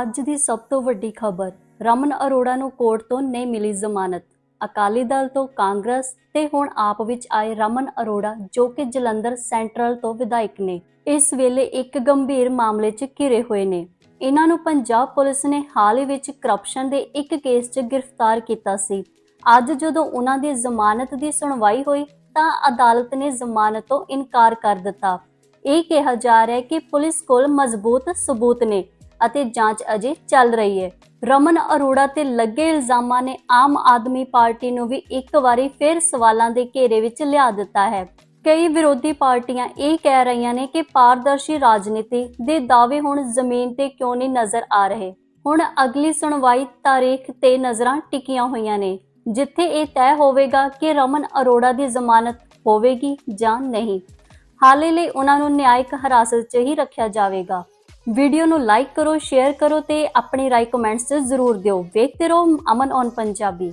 ਅੱਜ ਦੀ ਸਭ ਤੋਂ ਵੱਡੀ ਖਬਰ, ਰਮਨ ਅਰੋੜਾ ਨੂੰ ਕੋਰਟ ਤੋਂ ਨਹੀਂ ਮਿਲੀ ਜ਼ਮਾਨਤ। ਅਕਾਲੀ ਦਲ ਤੋਂ ਕਾਂਗਰਸ ਤੇ ਹੁਣ ਆਪ ਵਿੱਚ ਆਏ ਰਮਨ ਅਰੋੜਾ, ਜੋ ਕਿ ਜਲੰਧਰ ਸੈਂਟਰਲ ਤੋਂ ਵਿਧਾਇਕ ਨੇ, ਇਸ ਵੇਲੇ ਇੱਕ ਗੰਭੀਰ ਮਾਮਲੇ 'ਚ ਘਿਰੇ ਹੋਏ ਨੇ। ਇਹਨਾਂ ਨੂੰ ਪੰਜਾਬ ਪੁਲਿਸ ਨੇ ਹਾਲ ਹੀ ਵਿੱਚ ਕਰਪਸ਼ਨ ਦੇ ਇੱਕ ਕੇਸ 'ਚ ਗ੍ਰਿਫਤਾਰ ਕੀਤਾ ਸੀ। ਅੱਜ ਜਦੋਂ ਉਹਨਾਂ ਦੀ ਜ਼ਮਾਨਤ ਦੀ ਸੁਣਵਾਈ ਹੋਈ, ਤਾਂ ਅਦਾਲਤ ਨੇ ਜ਼ਮਾਨਤ ਤੋਂ ਇਨਕਾਰ ਕਰ ਦਿੱਤਾ। ਇਹ ਕਿਹਾ ਜਾ ਰਿਹਾ ਹੈ ਕਿ ਪੁਲਿਸ ਕੋਲ ਮਜ਼ਬੂਤ ਸਬੂਤ ਨੇ। ਅਤੇ ਜਾਂਚ ਅਜੇ ਚੱਲ ਰਹੀ ਹੈ। ਰਮਨ ਅਰੋੜਾ ਤੇ ਲੱਗੇ ਇਲਜ਼ਾਮਾਂ ਨੇ ਆਮ ਆਦਮੀ ਪਾਰਟੀ ਨੂੰ ਵੀ ਇੱਕ ਵਾਰੀ ਫਿਰ ਸਵਾਲਾਂ ਦੇ ਘੇਰੇ ਵਿੱਚ ਲਿਆ ਦਿੱਤਾ ਹੈ। ਕਈ ਵਿਰੋਧੀ ਪਾਰਟੀਆਂ ਇਹ ਕਹਿ ਰਹੀਆਂ ਨੇ ਕਿ ਪਾਰਦਰਸ਼ੀ ਰਾਜਨੀਤੀ ਦੇ ਦਾਅਵੇ ਹੁਣ ਜ਼ਮੀਨ ਤੇ ਕਿਉਂ ਨਹੀਂ ਨਜ਼ਰ ਆ ਰਹੇ। ਹੁਣ ਅਗਲੀ ਸੁਣਵਾਈ ਤਾਰੀਖ ਤੇ ਨਜ਼ਰਾਂ ਟਿਕੀਆਂ ਹੋਈਆਂ ਨੇ, ਜਿੱਥੇ ਇਹ ਤੈਅ ਹੋਵੇਗਾ ਕਿ ਰਮਨ ਅਰੋੜਾ ਦੀ ਜ਼ਮਾਨਤ ਹੋਵੇਗੀ ਜਾਂ ਨਹੀਂ। ਹਾਲੇ ਲਈ ਉਹਨਾਂ ਨੂੰ ਨਿਆਇਕ ਹਿਰਾਸਤ 'ਚ ਹੀ ਰੱਖਿਆ ਜਾਵੇਗਾ। ਵੀਡੀਓ ਨੂੰ ਲਾਈਕ ਕਰੋ, ਸ਼ੇਅਰ ਕਰੋ ਤੇ ਆਪਣੀ ਰਾਏ ਕਮੈਂਟਸ ਜ਼ਰੂਰ ਦਿਓ। ਵੇਖਦੇ ਰਹੋ ਅਮਨ ਔਨ ਪੰਜਾਬੀ।